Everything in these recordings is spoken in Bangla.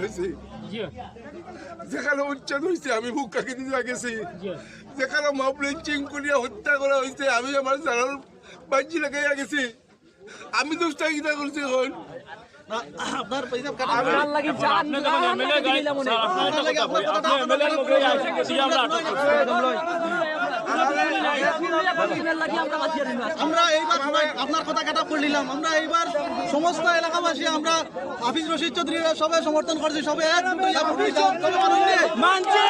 হয়েছে। যেখানে উচ্ছেদ হয়েছে আমি বুক কাকে দিতে গেছি। যেখানে মব লিঞ্চিং করিয়া হত্যা করা হয়েছে আমি আমার জানার বাঞ্চি লাগাইয়া গেছি। আমি দোষটা কিনা করছি এখন? আপনার আমরা এইবার আপনার কথা কাটা করে নিলাম। আমরা এইবার সমস্ত এলাকাবাসী আমরা হাফিজ রশিদ চৌধুরীরা সবাই সমর্থন করছি সবাই এক। মানছে।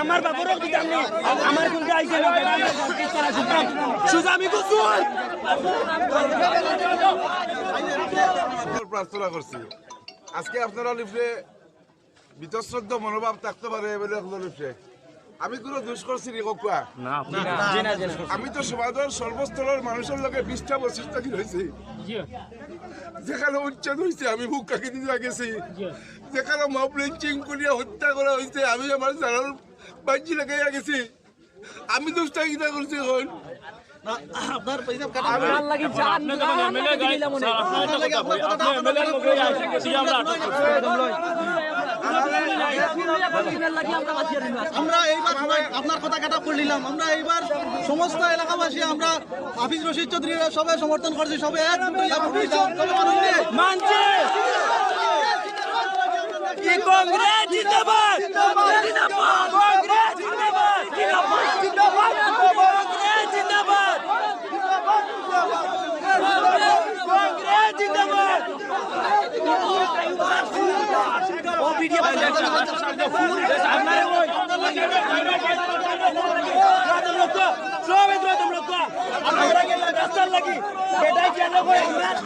আমরা করে আমার কিন্তু আইছে সুজামি কুসুল প্রার্থনা করছি। আজকে আপনারা লিফলে বিতশ্রদ্ধ মনোভাব থাকতে পারে বলে লিফলে আমি কোনো দোষ করছি রে কোয়া আমি তো সমাজের সর্বস্তরের মানুষের লোকে বিশটা বছর থাকি রয়েছি। যেখানে উচ্ছেদ হয়েছে আমি বুক কাকে দিতে গেছি। যেখানে মব লিঞ্চিং করিয়া হত্যা করা হয়েছে আমি আমার জানার বাঞ্চি লাগাইয়া গেছি। আমি দোষটা কিনা করছি এখন। না, আপনার আমরা এইবার আপনার কথা কাটা করে নিলাম আমরা এইবার সমস্ত এলাকাবাসী, আমরা হাফিজ রশিদ চৌধুরীরা সবাই সমর্থন করছি, সবাই এক। মানছে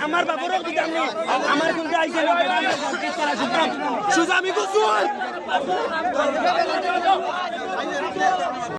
আমরা বাবুর আমার কিন্তু আইছে না সুজামি কুসুল